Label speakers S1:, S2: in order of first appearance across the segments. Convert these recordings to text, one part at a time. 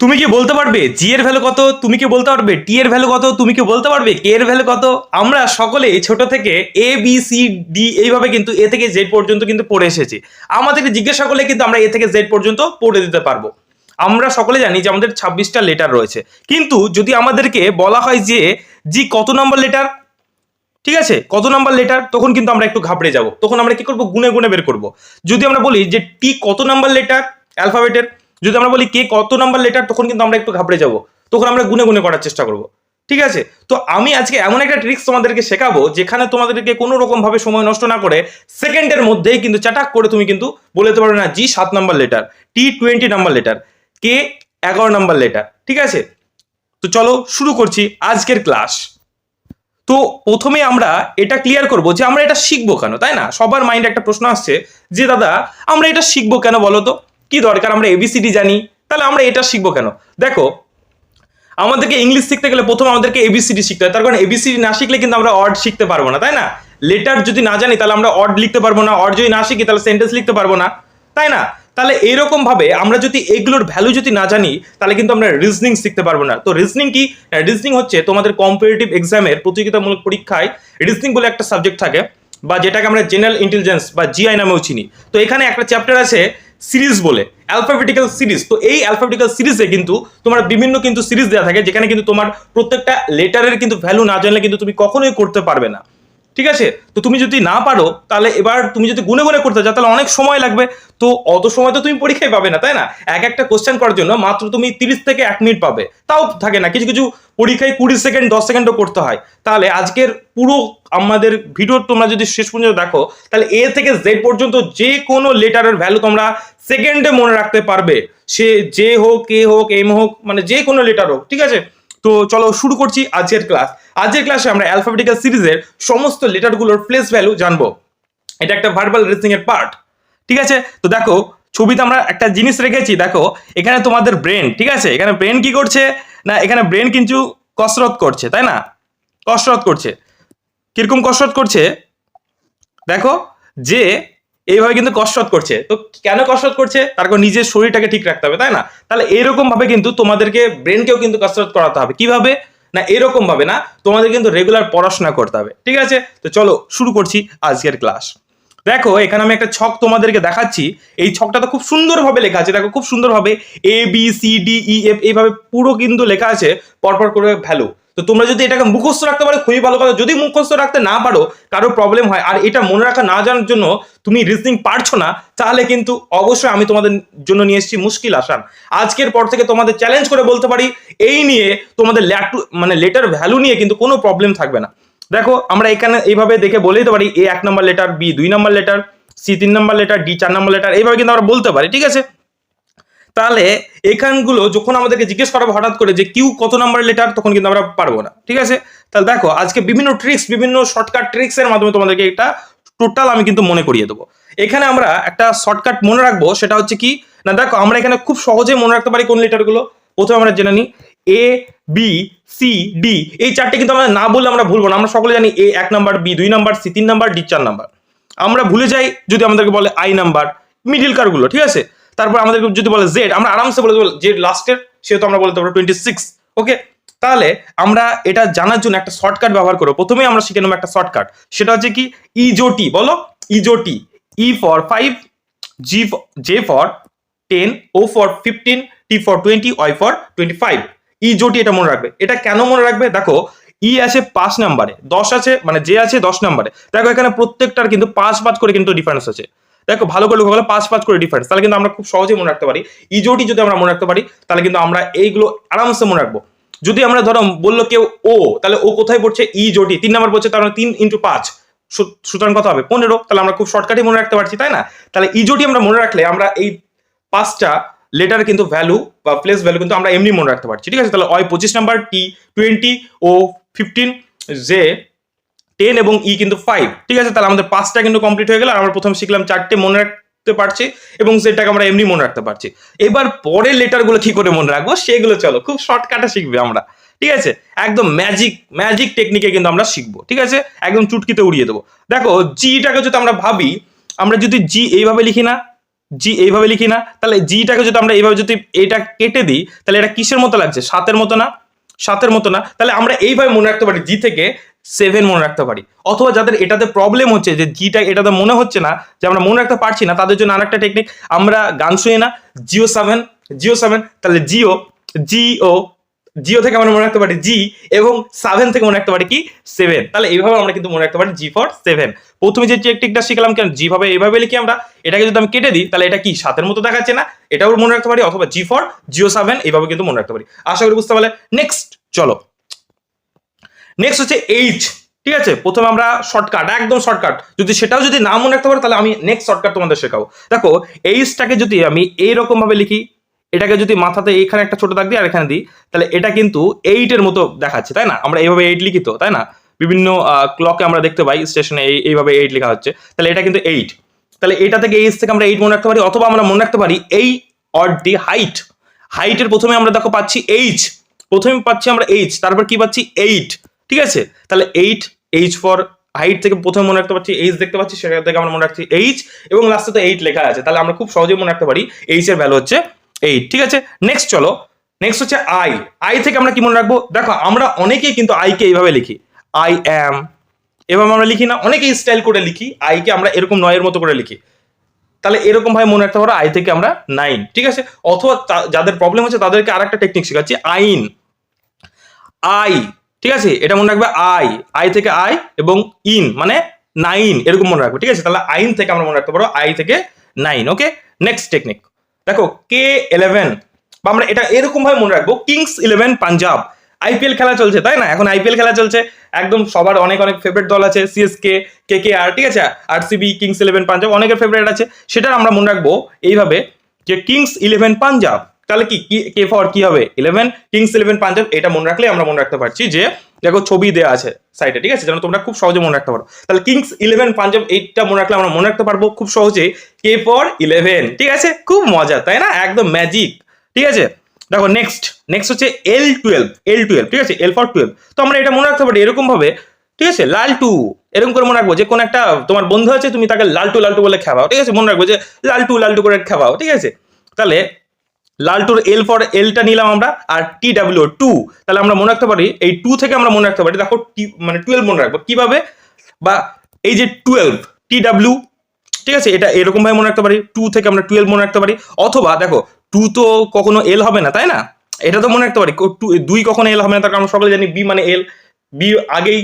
S1: তুমি কি বলতে পারবে? জি এর ভ্যালু কত? তুমি কি বলতে পারবে? টি এর ভ্যালু কত? তুমি কি বলতে পারবে? কে এর ভ্যালু কত? আমরা সকলেই ছোট থেকে এ বি সি ডি এইভাবে কিন্তু এ থেকে জেড পর্যন্ত কিন্তু পড়ে এসেছি। আমাদেরকে জিজ্ঞাসা করলে কিন্তু আমরা এ থেকে জেড পর্যন্ত পড়ে দিতে পারব। আমরা সকলে জানি যে আমাদের ছাব্বিশটা লেটার রয়েছে। কিন্তু যদি আমাদেরকে বলা হয় যে জি কত নম্বর লেটার ঠিক আছে? কত নাম্বার লেটার তখন কিন্তু আমরা একটু ঘাবড়ে যাব। তখন আমরা কি করব? গুনে গুনে বের করব। যদি আমরা বলি যে টি কত নাম্বার লেটার অ্যালফাবেটের যদি আমরা বলি কে কত নাম্বার লেটার তখন কিন্তু আমরা একটু ঘাবড়ে যাব। তখন আমরা গুনে গুনে করার চেষ্টা করব। ঠিক আছে? তো আমি আজকে এমন একটা ট্রিক্স তোমাদেরকে শেখাবো, যেখানে তোমাদেরকে কোনো রকম ভাবে সময় নষ্ট না করে সেকেন্ডের মধ্যেই কিন্তু চাটাক করে তুমি কিন্তু বলে দিতে পারবে না, জি, সাত number letter T twenty number letter কে এগারো নাম্বার লেটার ঠিক আছে? তো চলো শুরু করছি আজকের ক্লাস তো প্রথমে আমরা এটা ক্লিয়ার করব যে আমরা এটা শিখব কেন, তাই না? সবার মাইন্ডে একটা প্রশ্ন আসছে যে, দাদা, আমরা এটা শিখব কেন বলো তো? কি দরকার? আমরা এবিসিডি জানি। তাহলে আমরা এটা শিখব কেন? দেখো, আমাদেরকে ইংলিশ শিখতে গেলে প্রথম আমাদেরকে এবিসিডি শিখতে হয়। তার কারণ এবিসিডি না শিখলে কিন্তু আমরা অড শিখতে পারব না, তাই না? লেটার যদি না জানি, তাহলে আমরা অড লিখতে পারব না। অড যদি না শিখি, তাহলে সেন্টেন্স লিখতে পারব না, তাই না? তাহলে এইরকম ভাবে আমরা যদি এগুলোর ভ্যালু যদি না জানি, তাহলে কিন্তু আমরা রিজনিং শিখতে পারব না। তো রিজনিং কি? রিজনিং হচ্ছে তোমাদের কম্পিটিটিভ এক্সামের প্রতিযোগিতামূলক পরীক্ষায় রিজনিং বলে একটা সাবজেক্ট থাকে, বা যেটাকে আমরা জেনারেল ইন্টেলিজেন্স বা জিআই নামেও চিনি। তো এখানে একটা চ্যাপ্টার আছে সিরিজ বলে অ্যালফাবেটিক্যাল সিরিজ তো এই অ্যালফাবেটিক্যাল সিরিজে কিন্তু তোমার বিভিন্ন কিন্তু সিরিজ দেওয়া থাকে, যেখানে কিন্তু তোমার প্রত্যেকটা লেটারের কিন্তু ভ্যালু না জানলে কিন্তু তুমি কখনোই করতে পারবে না। ঠিক আছে? তো তুমি যদি না পারো, তাহলে এবার তুমি যদি গুনে গুনে করতে যাও, তাহলে অনেক সময় লাগবে। তো অত সময় তো তুমি পরীক্ষায় পাবে না, তাই না? এক একটা কোশ্চেন করার জন্য মাত্র তুমি তিরিশ থেকে এক মিনিট পাবে। তাও থাকে না, কিছু কিছু পরীক্ষায় কুড়ি সেকেন্ড দশ সেকেন্ডও করতে হয়। তাহলে আজকের পুরো আমাদের ভিডিও তোমরা যদি শেষ পর্যন্ত দেখো, তাহলে এ থেকে জেড পর্যন্ত যে কোনো লেটারের ভ্যালু তোমরা সেকেন্ডে মনে রাখতে পারবে। সে যে হোক, কে হোক এম হোক মানে যে কোনো লেটার হোক, ঠিক আছে? তো চলো শুরু করছি আজকের ক্লাস আজকের ক্লাসে আমরা অ্যালফাবেটিক্যাল সিরিজের সমস্ত লেটারগুলোর প্লেস ভ্যালু জানব। এটা একটা ভার্বাল রিসনিং এর পার্ট ঠিক আছে? তো দেখো, ছবিতে আমরা একটা জিনিস রেখেছি, দেখো, এখানে তোমাদের ব্রেন ঠিক আছে? এখানে ব্রেন কি করছে? না, এখানে ব্রেন কিন্তু কসরত করছে, তাই না? কসরত করছে। কীরকম কসরত করছে? দেখো, যে এইভাবে কিন্তু কসরত করছে। তো কেন কসরত করছে? তার কারণ নিজের শরীরটাকে ঠিক রাখতে হবে, তাই না? তাহলে এরকম ভাবে কিন্তু তোমাদেরকে ব্রেনকেও কিন্তু কসরত করাতে হবে। কীভাবে? না এরকম ভাবে না, তোমাদের কিন্তু রেগুলার পড়াশোনা করতে হবে। ঠিক আছে? তো চলো শুরু করছি আজকের ক্লাস দেখো, এখানে আমি একটা ছক তোমাদেরকে দেখাচ্ছি। এই ছকটা তো খুব সুন্দরভাবে লেখা আছে। দেখো, খুব সুন্দরভাবে A B C D E F এইভাবে পুরো কিন্তু লেখা আছে। পরপর করে ভ্যালু। তো তোমরা যদি এটাকে মুখস্থ রাখতে পারো, খুবই ভালো কথা। যদি মুখস্থ রাখতে না পারো, কারও প্রবলেম হয়। আর এটা মনে রাখা না জানার জন্য তুমি রিজনিং পারছ না, তাহলে কিন্তু অবশ্যই আমি তোমাদের জন্য নিয়ে এসেছি মুশকিল আসান। আজকের পর থেকে তোমাদের চ্যালেঞ্জ করে বলতে পারি, এই নিয়ে তোমাদের ল্যাটু মানে লেটার ভ্যালু নিয়ে কিন্তু কোনো প্রবলেম থাকবে না। দেখো, আমরা এখানে এইভাবে দেখে বলে দিতে পারি এ এক নম্বর লেটার বি দুই নম্বর লেটার সি তিন নম্বর লেটার ডি চার নম্বর লেটার এইভাবে কিন্তু আমরা বলতে পারি, ঠিক আছে? তাহলে এখানগুলো যখন আমাদেরকে জিজ্ঞেস করা হঠাৎ করে যে কিউ কত নাম্বার লেটার তখন কিন্তু আমরা পারব না, ঠিক আছে? তাহলে দেখো, আজকে বিভিন্ন ট্রিক্স বিভিন্ন শর্টকাট ট্রিক্স এর মাধ্যমে তোমাদেরকে এটা টোটাল আমি কিন্তু মনে করিয়ে দেবো। এখানে আমরা একটা শর্টকাট মনে রাখব, সেটা হচ্ছে কি, না দেখো, আমরা এখানে খুব সহজে মনে রাখতে পারি কোন লেটারগুলো প্রথমে আমরা জেনে নিই এ বি সি ডি এই চারটে কিন্তু আমরা না বললে আমরা ভুলবো না। আমরা সকলে জানি এ এক নাম্বার বি দুই নাম্বার সি তিন নাম্বার ডি চার নাম্বার আমরা ভুলে যাই যদি আমাদেরকে বলে আই নাম্বার মিডিল কারগুলো ঠিক আছে? তারপর আমাদেরকে যদি বলে জেড আমরা আরামসে বলে জেড লাস্টের সেহেতু আমরা বলতে পারব টোয়েন্টি সিক্স ওকে তাহলে আমরা এটা জানার জন্য একটা শর্টকাট ব্যবহার করব। প্রথমেই আমরা শিখে নেব একটা শর্টকাট সেটা হচ্ছে কি? ইজোটি বলো? EJOTY E for five G J for ten O for fifteen T for twenty Y for twenty five EJOTY এটা মনে রাখবে। এটা কেন মনে রাখবে? দেখো ই আছে পাঁচ নাম্বারে দশ আছে মানে যে আছে দশ নাম্বারে দেখো, এখানে প্রত্যেকটার কিন্তু পাঁচ পাঁচ করে কিন্তু ডিফারেন্স আছে। দেখো ভালো করে লক্ষ্য করলে পাঁচ পাঁচ করে ডিফারেন্স তাহলে কিন্তু আমরা খুব সহজেই মনে রাখতে পারি। ইজোটি যদি আমরা মনে রাখতে পারি, তাহলে কিন্তু আমরা এইগুলো আরামসে মনে রাখব। যদি আমরা ধরো বলল কেউ ও, তাহলে ও কোথায় পড়ছে? ই জোটি তিন নাম্বার পড়ছে তার মানে তিন ইন্টু পাঁচ। সুতরাং কত হবে? পনেরো। তাহলে আমরা খুব শর্টকাটই মনে রাখতে পারছি, তাই না? তাহলে ইজোটি আমরা মনে রাখলে আমরা এই পাঁচটা লেটার কিন্তু ভ্যালু বা প্লেস ভ্যালু কিন্তু আমরা এমনি মনে রাখতে পারছি। ঠিক আছে? তাহলে অয় পঁচিশ number T twenty O fifteen J ten এবং ই কিন্তু ফাইভ ঠিক আছে? তাহলে আমাদের পাঁচটা কিন্তু কমপ্লিট হয়ে গেল, আর আমরা প্রথম শিখলাম চারটে মনে রাখতে পারছি এবং সেটাকে আমরা এমনি মনে রাখতে পারছি। এবার পরের লেটারগুলো কি করে মনে রাখব? সেগুলো চলো, খুব শর্টকাটে শিখবে আমরা, ঠিক আছে? একদম ম্যাজিক ম্যাজিক টেকনিকে কিন্তু আমরা শিখব, ঠিক আছে? একদম চুটকিতে উড়িয়ে দেবো। দেখো জিটাকে যদি আমরা ভাবি, আমরা যদি জি এইভাবে লিখি না জি এইভাবে লিখি না, তাহলে জিটাকে যদি আমরা এইভাবে যদি এটা কেটে দিই, তাহলে এটা কিসের মতো লাগছে? সাতের মতো না? সাতের মতো না? তাহলে আমরা এইভাবে মনে রাখতে পারি জি থেকে সেভেন মনে রাখতে পারি। অথবা যাদের এটাতে প্রবলেম হচ্ছে যে জিটা এটাতে মনে হচ্ছে না, যে আমরা মনে রাখতে পারছি না, তাদের জন্য আরেকটা টেকনিক আমরা গান শুনি না জিও সেভেন জিও সেভেন তাহলে জিও জিও জিও থেকে আমরা মনে রাখতে পারি জি এবং সেভেন থেকে মনে রাখতে পারি কি? সেভেন তাহলে এইভাবে আমরা কিন্তু মনে রাখতে পারি জি ফর সেভেন প্রথমে যে টেকনিকটা শিখলাম কেন? জি ভাবে এইভাবে লিখি আমরা, এটাকে যদি আমি কেটে দিই, তাহলে এটা কি? সাতের মতো দেখাচ্ছে না? এটাও মনে রাখতে পারি, অথবা জি ফর জিও সেভেন এইভাবে কিন্তু মনে রাখতে পারি। আশা করি বুঝতে পারলে। নেক্সট চলো। নেক্সট হচ্ছে এইচ ঠিক আছে? প্রথমে আমরা শর্টকাট একদম শর্টকাট যদি সেটাও যদি না মনে রাখতে পারো, তাহলে আমি নেক্সট শর্টকাট তোমাদের শেখাবো। দেখো এইচটাকে যদি আমি এইরকম ভাবে লিখি, এটাকে যদি মাথাতে এইখানে একটা ছোট দাগ দিই আর এখানে দিই, তাহলে এটা কিন্তু এইটের মতো দেখাচ্ছে, তাই না? আমরা এইভাবে এইট লিখি তো, তাই না? বিভিন্ন ক্লকে আমরা দেখতে পাই স্টেশনে এই, এইভাবে এইট লেখা হচ্ছে। তাহলে এটা কিন্তু এইট তাহলে এটা থেকে এইচ থেকে আমরা এইট মনে রাখতে পারি, অথবা আমরা মনে রাখতে পারি এই অডটি হাইট হাইটের প্রথমে আমরা দেখো পাচ্ছি এইচ প্রথমে পাচ্ছি আমরা এইচ তারপর কি পাচ্ছি? এইট ঠিক আছে? তাহলে এইট এইচ ফর হাইট থেকে প্রথমে মনে রাখতে পারছি এইচ দেখতে পাচ্ছি, সেখান থেকে আমরা মনে রাখছি এইচ এবং লাস্টে তো এইট লেখা আছে। তাহলে আমরা খুব সহজেই মনে রাখতে পারি এইচ এর ভ্যালু হচ্ছে এইট ঠিক আছে? নেক্সট চলো নেক্সট হচ্ছে আই আই থেকে আমরা কি মনে রাখব? দেখো, আমরা অনেকেই কিন্তু আইকে এইভাবে লিখি। আই অ্যাম এভাবে আমরা লিখি না, অনেকেই স্টাইল করে লিখি আইকে আমরা এরকম নয়ের মতো করে লিখি। তাহলে এরকম ভাবে মনে রাখতে পারো আই থেকে আমরা নাইন ঠিক আছে? অথবা যাদের প্রবলেম হচ্ছে তাদেরকে আরেকটা টেকনিক শেখাচ্ছি, আইন। আই ঠিক আছে? এটা মনে রাখবে আই আই থেকে আই এবং ইন মানে নাইন এরকম মনে রাখবে, ঠিক আছে? তাহলে আইন থেকে আমরা মনে রাখতে পারো আই থেকে নাইন ওকে নেক্সট টেকনিক দেখো কে ইলেভেন বা আমরা এটা এরকম ভাবে মনে রাখব কিংস ইলেভেন পাঞ্জাব আইপিএল খেলা চলছে, তাই না? এখন আইপিএল খেলা চলছে, একদম সবার অনেক অনেক ফেভারিট দল আছে সিএসকে কে কে আর ঠিক আছে? আরসিবি কিংস ইলেভেন পাঞ্জাব অনেকের ফেভারিট আছে। সেটা আমরা মনে রাখব এইভাবে যে কিংস ইলেভেন পাঞ্জাব তাহলে কি, কি- ফর কি হবে? ইলেভেন কিংস ইলেভেন পাঞ্জাব এটা মনে রাখলে আমরা মনে রাখতে পারছি যে, দেখো ছবি দেওয়া আছে সাইডে ঠিক আছে? যেন তোমরা খুব সহজে মনে রাখতে পারো। তাহলে কিংস ইলেভেন পাঞ্জাব এইটা মনে রাখলে আমরা মনে রাখতে পারব খুব সহজে কে ফর ইলেভেন ঠিক আছে? খুব মজা, তাই না? একদম ম্যাজিক ঠিক আছে? দেখো নেক্সট নেক্সট হচ্ছে এল টুয়েলভ এল টুয়েলভ ঠিক আছে? এল ফর টুয়েলভ তো আমরা এটা মনে রাখতে পারি এরকম ভাবে ঠিক আছে? লালটু, এরকম করে মনে রাখব যে, কোন একটা, তোমার বন্ধু আছে, তুমি তাকে লালটু লালটু বলে খাওয়াও ঠিক আছে? মনে রাখব যে, লালটু লালটু করে খাওয়াও ঠিক আছে? তাহলে লালটুর এল ফর এলটা নিলাম আমরা আর টি ডাব্লিউ টু তাহলে আমরা মনে রাখতে পারি, এই টু থেকে আমরা মনে রাখতে পারি, দেখো টি মানে টুয়েলভ মনে রাখব। কীভাবে? বা এই যে টুয়েলভ টি ডাব্লিউ ঠিক আছে? এটা এরকম ভাবে মনে রাখতে পারি টু থেকে আমরা টুয়েলভ মনে রাখতে পারি। অথবা দেখো টু তো কখনো এল হবে না, তাই না? এটা তো মনে রাখতে পারি দুই কখনো এল হবে না, তার কারণ আমরা সকলে জানি বি মানে এল বি আগেই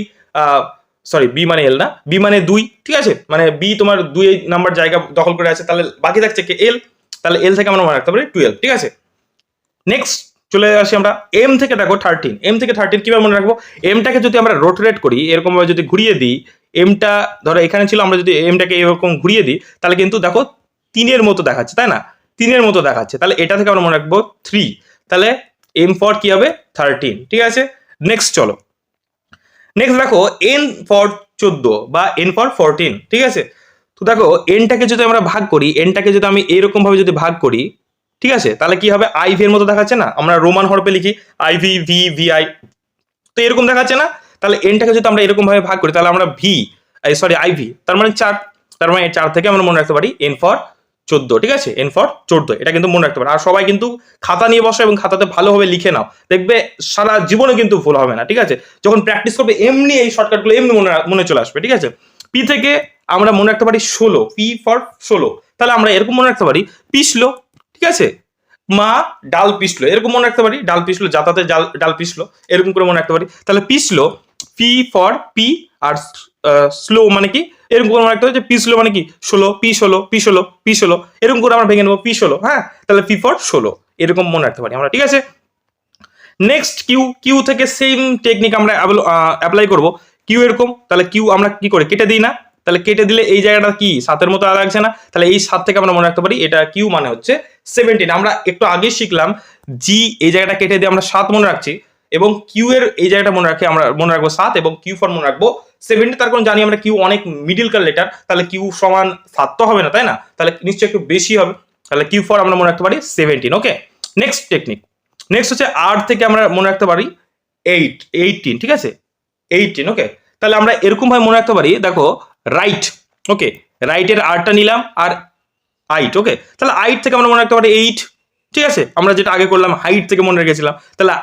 S1: সরি বি মানে এল না বি মানে দুই, ঠিক আছে? মানে বি তোমার দুই নাম্বার জায়গা দখল করে আছে, তাহলে বাকি থাকছে কে এল তাহলে এল থেকে আমরা মনে রাখতে পারি টুয়েলভ ঠিক আছে? নেক্সট চলে আসি আমরা এম থেকে, দেখো থার্টিন এম থেকে থার্টিন কীভাবে মনে রাখব? এমটাকে যদি আমরা রোটেট করি, এরকমভাবে যদি ঘুরিয়ে দিই এমটা ধরো এখানে ছিল, আমরা যদি এমটাকে এরকম ঘুরিয়ে দিই, তাহলে কিন্তু দেখো তিনের মতো দেখাচ্ছে, তাই না? তিনের মতো দেখাচ্ছে, তাহলে এটা থেকে আমরা মনে রাখব থ্রি তাহলে এম ফর কি হবে? থার্টিন ঠিক আছে? নেক্সট চলো। নেক্সট দেখো এন ফর চোদ্দ বা এন ফর ফোরটিন ঠিক আছে? তো দেখো এনটাকে যদি আমরা ভাগ করি এনটাকে যদি আমি এরকম ভাবে যদি ভাগ করি, ঠিক আছে? তাহলে কি হবে? আই ভি এর মতো দেখাচ্ছে না? আমরা রোমান হরপে লিখি I V V V I তো এরকম দেখাচ্ছে না? তাহলে এনটাকে যদি আমরা এরকম ভাবে ভাগ করি, তাহলে আমরা ভি সরি আই ভি তার মানে চার। তার মানে চার থেকে আমরা মনে রাখতে পারি এন ফর চোদ্দ, ঠিক আছে? এন ফর চোদ্দ, এটা কিন্তু মনে রাখতে পারি। আর সবাই কিন্তু খাতা নিয়ে বসো এবং খাতাতে ভালোভাবে লিখে নাও। দেখবে সারা জীবনে কিন্তু ভুল হবে না, ঠিক আছে? যখন প্র্যাকটিস করবে, এমনি এই শর্টকাটগুলো এমনি মনে মনে চলে আসবে, ঠিক আছে? পি থেকে আমরা মনে রাখতে পারি ষোলো পি ফর ষোলো। তাহলে আমরা এরকম মনে রাখতে পারি, পিসলো, ঠিক আছে? মা ডাল পিসলো, এরকম মনে রাখতে পারি, ডাল পিসলো যাতাতে ডাল ডাল পিসলো, এরকম করে মনে রাখতে পারি। তাহলে পিসলো P for P R slow মানে কি? এরকম করে মনে রাখতে হবে যে পি স্লো মানে কি? ষোলো পি ষোলো পি ষোলো পি ষোলো, এরকম করে আমরা ভেঙে নেব পি ষোলো হ্যাঁ? তাহলে পি ফর ষোলো, এরকম মনে রাখতে পারি আমরা, ঠিক আছে? নেক্সট কিউ কিউ থেকে সেম টেকনিক আমরা অ্যাপ্লাই করব। কিউ এরকম, তাহলে কিউ আমরা কি করে, কেটে দিই না? তাহলে কেটে দিলে এই জায়গাটা কি? সাতের মতো আর লাগছে না। তাহলে এই সাত থেকে আমরা মনে রাখতে পারি, এটা কিউ মানে হচ্ছে সেভেন্টিন আমরা একটু আগে শিখলাম জি এই জায়গাটা কেটে দিয়ে আমরা সাত মনে রাখছি, এবং কিউ এর এই জায়গাটা মনে রাখি আমরা, মনে রাখব সাত, এবং কিউ ফর মনে রাখব সেভেন্টি তার কারণ জানি আমরা কিউ অনেক মিডিল কার লেটার তাহলে কিউ সমান সাত তো হবে না, তাই না? তাহলে নিশ্চয়ই একটু বেশি হবে। তাহলে কিউ ফর আমরা মনে রাখতে পারি seventeen okay next technique next হচ্ছে আট থেকে আমরা মনে রাখতে পারি এইট এইটিন ঠিক আছে? এইটিন ওকে তাহলে আমরা এরকম ভাবে মনে রাখতে পারি, দেখো রাইট ওকে রাইটের আরটা নিলাম আর আইট ওকে তাহলে আইট থেকে আমরা মনে রাখতে পারি এইট ঠিক আছে? আমরা যেটা আগে করলাম হাইট থেকে মনে রেখেছিলাম। তাহলে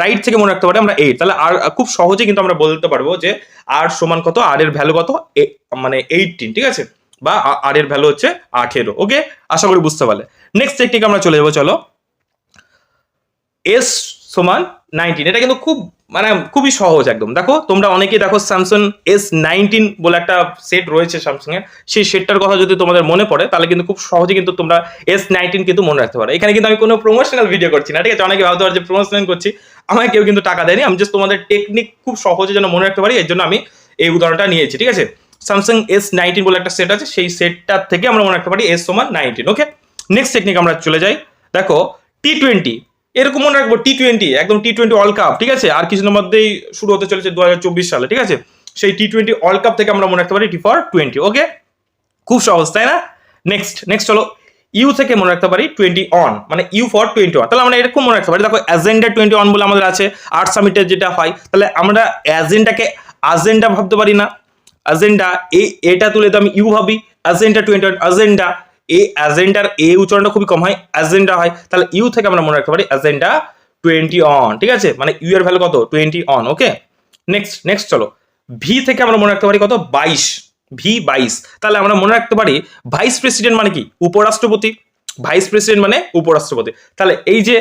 S1: রাইট থেকে মনে রাখতে পারি আমরা এইট তাহলে আর খুব সহজে কিন্তু আমরা বলতে পারব যে আর সমান কত? আর এর ভ্যালু কত? মানে এইটিন ঠিক আছে? বা আর এর ভ্যালু হচ্ছে আঠেরো ওকে আশা করি বুঝতে পারলে। নেক্সট টেকনিক আমরা চলে যাব, চলো। এস সমান নাইনটিন এটা কিন্তু খুব মানে খুবই সহজ একদম। দেখো, তোমরা অনেকেই দেখো স্যামসাং এস নাইনটিন বলে একটা সেট রয়েছে স্যামসাং এর। সেই সেটটার কথা যদি তোমাদের মনে পড়ে, তাহলে কিন্তু খুব সহজে কিন্তু তোমরা এস নাইনটিন কিন্তু মনে রাখতে পারো। এখানে কিন্তু আমি কোনো প্রমোশনাল ভিডিও করছি না, ঠিক আছে? অনেকে ভাবতে পারে যে প্রমোশনাল করছি। আমাকে কেউ কিন্তু টাকা দেয়নি, আমি জাস্ট তোমাদের টেকনিক খুব সহজে যেন মনে রাখতে পারি, এর জন্য আমি এই উদাহরণটা নিয়েছি, ঠিক আছে? স্যামসাং এস নাইনটিন বলে একটা সেট আছে, সেই সেটটার থেকে আমরা মনে রাখতে পারি এস সমান নাইনটিন ওকে নেক্সট টেকনিক আমরা চলে যাই। দেখো টি টোয়েন্টি এরকম মনে রাখব টি টোয়েন্টি একদম টি টোয়েন্টি ওয়ার্ল্ড কাপ ঠিক আছে? আর কিছুদিনের মধ্যেই শুরু হতে চলেছে দু হাজার চব্বিশ সালে, ঠিক আছে? সেই টি টোয়েন্টি ওয়ার্ল্ড কাপ থেকে আমরা মনে রাখতে পারি টি ফর টোয়েন্টি ওকে খুব সহজ, তাই না? নেক্সট নেক্সট চলো ইউ থেকে মনে রাখতে পারি টোয়েন্টি অন মানে ইউ ফর টোয়েন্টি ওয়ান তাহলে আমরা এরকম মনে রাখতে পারি, দেখো অ্যাজেন্ডা টোয়েন্টি ওয়ান বলে আমাদের আছে আর্ট সামিটের যেটা হয়, তাহলে আমরা অ্যাজেন্ডাকে আজেন্ডা ভাবতে পারি না। অ্যাজেন্ডা এটা তুলে তো আমি ইউ ভাবি অ্যাজেন্ডা টোয়েন্টি ওয়ান অ্যাজেন্ডা এই অ্যাজেন্ডার এ উচ্চারণটা খুবই কম হয় অ্যাজেন্ডা হয়। তাহলে ইউ থেকে আমরা মনে রাখতে পারি অ্যাজেন্ডা টোয়েন্টি অন ঠিক আছে? মানে ইউ এর ভ্যালু কত? Twenty one okay next next চলো। ভি থেকে আমরা মনে রাখতে পারি কত? বাইশ। ভি বাইশ। তাহলে আমরা মনে রাখতে পারি ভাইস প্রেসিডেন্ট মানে কি? উপরাষ্ট্রপতি। ভাইস প্রেসিডেন্ট মানে উপরাষ্ট্রপতি। তাহলে এই যে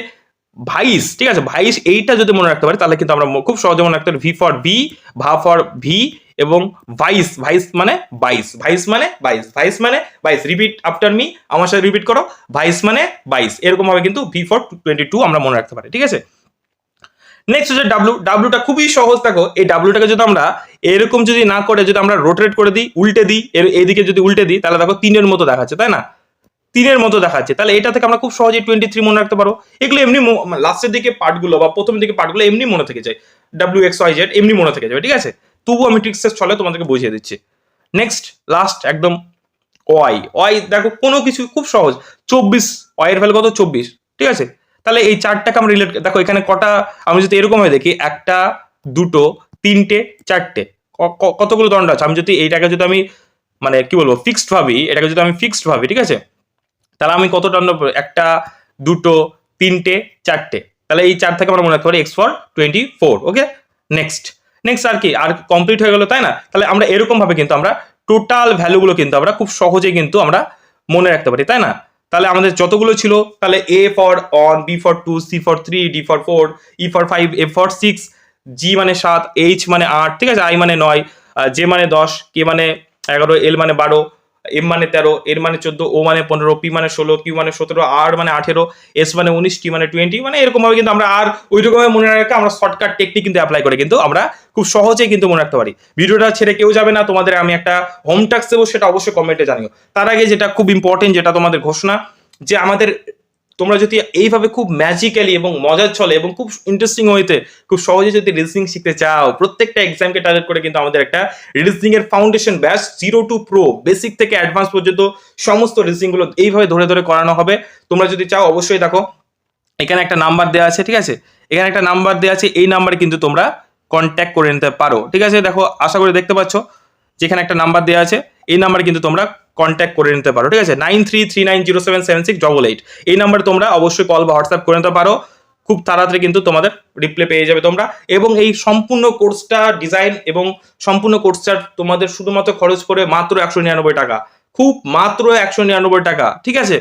S1: ভাইস ঠিক আছে? ভাইস এইটা যদি মনে রাখতে পারি, তাহলে কিন্তু আমরা খুব সহজে মনে রাখতে পারি ভি ফর ভি ভা ফর ভি এবং ভাইস ভাইস মানে বাইশ ভাইস মানে বাইশ ভাইস মানে বাইশ রিপিট আফটার মি আমার সাথে রিপিট করো ভাইস মানে বাইশ এরকম ভাবে কিন্তু ভি ফর টোয়েন্টি টু আমরা মনে রাখতে পারি, ঠিক আছে? নেক্সট হচ্ছে ডাব্লু ডাব্লুটা খুবই সহজ, দেখো, এই ডাব্লুটাকে যদি আমরা এরকম যদি না করে, যদি আমরা রোটেট করে দিই, উল্টে দিই, এর এইদিকে যদি উল্টে দিই, তাহলে দেখো তিনের মতো দেখাচ্ছে, তাই না? তিনের মতো দেখাচ্ছে, তাহলে এটা থেকে আমরা খুব সহজে টোয়েন্টি থ্রি মনে রাখতে পারো। এগুলো এমনি লাস্টের দিকে পার্টগুলো বা প্রথম দিকে পার্টগুলো এমনি মনে থেকে যায়। ডাব্লিউ এক্স ওয়াই জেড এমনি মনে থেকে যাবে, ঠিক আছে? তবু আমি ট্রিক্সের ছলে তোমাদেরকে বুঝিয়ে দিচ্ছি। নেক্সট লাস্ট একদম ওয়াই। ওয়াই দেখো, কোনো কিছু খুব সহজ। চব্বিশ, ওয়াইয়ের ভ্যালু কত? চব্বিশ। ঠিক আছে? তাহলে এই চারটাকে আমরা রিলেট দেখো, এখানে কটা, আমি যদি এরকম হয়ে দেখি, একটা, দুটো, তিনটে, চারটে কতগুলো দণ্ড আছে? আমি যদি এইটাকে যদি আমি মানে কি বলব ফিক্সড ভাবি, এটাকে যদি আমি ফিক্সড ভাবি, ঠিক আছে? তাহলে আমি কত দণ্ড একটা, দুটো, তিনটে, চারটে। তাহলে এই চার থেকে আমরা মনে রাখতে পারি X for twenty four okay next next আর কি, আর কমপ্লিট হয়ে গেল, তাই না? তাহলে আমরা এরকমভাবে কিন্তু আমরা টোটাল ভ্যালুগুলো কিন্তু আমরা খুব সহজে কিন্তু আমরা মনে রাখতে পারি, তাই না? তাহলে আমাদের যতগুলো ছিল, তাহলে A for one B for two C for three D for four E for five A for six G মানে সাত এইচ মানে আট, ঠিক আছে? আই মানে নয় জে মানে দশ কে মানে এগারো এল মানে বারো এম মানে তেরো এর মানে চোদ্দ ও মানে পনেরো পি মানে ষোলো কিউ মানে সতেরো আর মানে আঠেরো এস মানে উনিশ টি মানে টোয়েন্টি মানে এরকমভাবে কিন্তু আমরা আর ওই রকমভাবে মনে রাখা আমরা শর্টকাট টেকনিক কিন্তু অ্যাপ্লাই করে কিন্তু আমরা খুব সহজেই কিন্তু মনে রাখতে পারি। ভিডিওটা ছেড়ে কেউ যাবে না, তোমাদের আমি একটা হোম টাক্স দেবো, সেটা অবশ্যই কমেন্টে জানিও। তার আগে যেটা খুব ইম্পর্টেন্ট যেটা তোমাদের ঘোষণা, যে আমাদের তোমরা যদি এইভাবে খুব ম্যাজিক্যালি এবং মজার চলে এবং খুব ইন্টারেস্টিং হইতে খুব সহজে যদি রিজনিং শিখতে চাও, প্রত্যেকটা এক্সামকে টার্গেট করে কিন্তু আমাদের একটা রিজনিং এর foundation batch zero to pro basic থেকে অ্যাডভান্স পর্যন্ত সমস্ত রিজনিংগুলো এইভাবে ধরে ধরে করানো হবে। তোমরা যদি চাও অবশ্যই দেখো, এখানে একটা নাম্বার দেওয়া আছে, ঠিক আছে? এখানে একটা নাম্বার দেওয়া আছে, এই নাম্বারে কিন্তু তোমরা কন্ট্যাক্ট করে নিতে পারো, ঠিক আছে? দেখো, আশা করি দেখতে পাচ্ছ, যেখানে একটা নাম্বার দেওয়া আছে, এই নাম্বারে কিন্তু তোমরা কন্ট্যাক্ট করে নিতে পারো, ঠিক আছে? Nine nine zero seven seven six eight এই নাম্বারে তোমরা অবশ্যই কল বা হোয়াটসঅ্যাপ করে নিতে পারো। খুব তাড়াতাড়ি কিন্তু তোমাদের রিপ্লে পেয়ে যাবে তোমরা। এবং এই সম্পূর্ণ কোর্সটা ডিজাইন এবং সম্পূর্ণ কোর্সটা তোমাদের শুধুমাত্র খরচ করে মাত্র একশো নিরানব্বই টাকা। খুব মাত্র একশো নিরানব্বই টাকা, ঠিক আছে?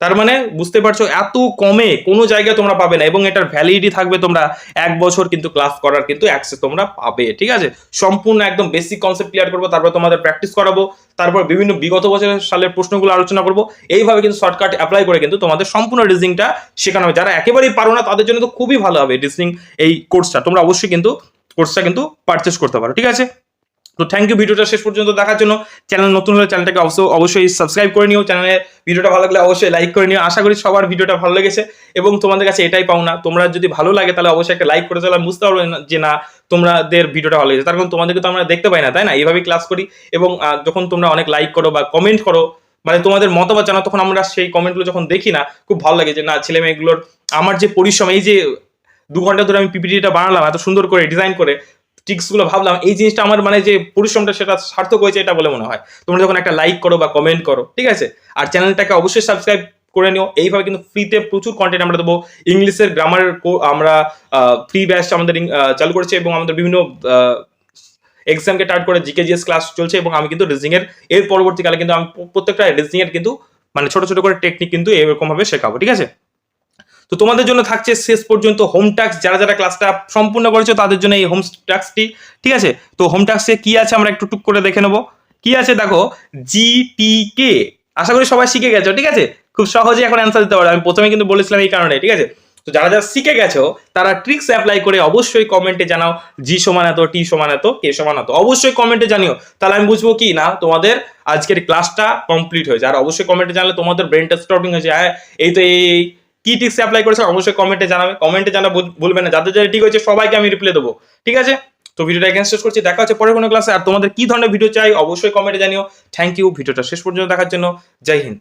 S1: তার মানে বুঝতে পারছ, এত কমে কোনো জায়গায় তোমরা পাবে না এবং এটার ভ্যালিডিটি থাকবে তোমরা এক বছর কিন্তু ক্লাস করার কিন্তু অ্যাক্সেস তোমরা পাবে, ঠিক আছে? সম্পূর্ণ একদম বেসিক কনসেপ্ট ক্লিয়ার করব, তারপর তোমাদের প্র্যাকটিস করাবো, তারপর বিভিন্ন বিগত বছরের সালের প্রশ্নগুলো আলোচনা করব, এইভাবে কিন্তু শর্টকাট অ্যাপ্লাই করে কিন্তু তোমাদের সম্পূর্ণ রিজনিংটা শেখানো হবে। যারা একেবারেই পারো না, তাদের জন্য তো খুবই ভালো হবে রিজনিং এই কোর্সটা তোমরা অবশ্যই কিন্তু কোর্সটা কিন্তু পারচেস করতে পারো, ঠিক আছে? তো থ্যাংক ইউ ভিডিওটা শেষ পর্যন্ত দেখার জন্য। চ্যানেল নতুন হলে চ্যানেলটাকে অবশ্যই অবশ্যই সাবস্ক্রাইব করে নিও। চ্যানেলে ভিডিওটা ভালো লাগলে অবশ্যই লাইক করে নিও। আশা করি সবার ভিডিওটা ভালো লেগেছে এবং তোমাদের কাছে এটাই পাও না তোমরা যদি ভালো লাগে তাহলে অবশ্যই একটা লাইক করে তাহলে বুঝতে পারবে যে না, তোমাদের ভিডিওটা ভালো লেগেছে। তার কারণ তোমাদেরকে তো আমরা দেখতে পাই না, তাই না? এইভাবেই ক্লাস করি এবং যখন তোমরা অনেক লাইক করো বা কমেন্ট করো মানে তোমাদের মতামত জানাও, তখন আমরা সেই কমেন্টগুলো যখন দেখি না, খুব ভালো লাগে যে না, ছেলে মেয়েগুলোর আমার যে পরিশ্রম, এই যে দু ঘণ্টা ধরে আমি পিপিটিটা বানালাম, এত সুন্দর করে ডিজাইন করে ট্রিক্সগুলো ভাবলাম, এই জিনিসটা আমার মানে যে পরিশ্রমটা সেটা সার্থক হয়েছে এটা বলে মনে হয়। তোমরা যখন একটা লাইক করো বা কমেন্ট করো, ঠিক আছে? আর চ্যানেলটাকে অবশ্যই সাবস্ক্রাইব করে নিও। এইভাবে কিন্তু ফ্রিতে প্রচুর কন্টেন্ট আমরা দেবো। ইংলিশের গ্রামারের আমরা ফ্রি ব্যাচ আমাদের চালু করেছি এবং আমাদের বিভিন্ন এক্সামকে টার্ট করে জিকে জিএস ক্লাস চলছে এবং আমি কিন্তু রিজিং এর পরবর্তীকালে কিন্তু আমি প্রত্যেকটা রিজিং এর কিন্তু মানে ছোট ছোট করে টেকনিক কিন্তু এরকমভাবে শেখাবো, ঠিক আছে? তো তোমাদের জন্য থাকছে শেষ পর্যন্ত হোম টাস্ক যারা যারা ক্লাসটা সম্পূর্ণ করেছ, তাদের জন্য এই হোম টাস্কটি ঠিক আছে? তো হোম টাস্কে কি আছে আমরা একটু টুক করে দেখে নেব। কি আছে দেখো? জিটিকে আশা করি সবাই শিখে গেছো, ঠিক আছে? খুব সহজে এখন অ্যান্সার দিতে পারো। আমি প্রথমে কিন্তু বলেছিলাম এই কারণে, ঠিক আছে? তো যারা যারা শিখে গেছো, তারা ট্রিক্স অ্যাপ্লাই করে অবশ্যই কমেন্টে জানাও জি সমান এত টি সমান এত কে সমান এত। অবশ্যই কমেন্টে জানিও। তাহলে আমি বুঝব কি না, তোমাদের আজকের ক্লাসটা কমপ্লিট হয়েছে। আর অবশ্যই কমেন্টে জানলে তোমাদের ব্রেনটা স্টপিং হয়েছে হ্যাঁ এই তো এই। কি টিক্স অ্যাপ্লাই করেছেন অবশ্যই কমেন্টে জানাবে। কমেন্টে জানা বলবে না। যাদের যাদের ঠিক হয়েছে সবাইকে আমি রিপ্লাই দেবো। ঠিক আছে? তো ভিডিওটা এখানে শেষ করছি। দেখা হচ্ছে পরে কোনো ক্লাসে আর তোমাদের কি ধরনের ভিডিও চাই অবশ্যই কমেন্টে জানিও। থ্যাংক ইউ ভিডিওটা শেষ পর্যন্ত দেখার জন্য জয় হিন্দ।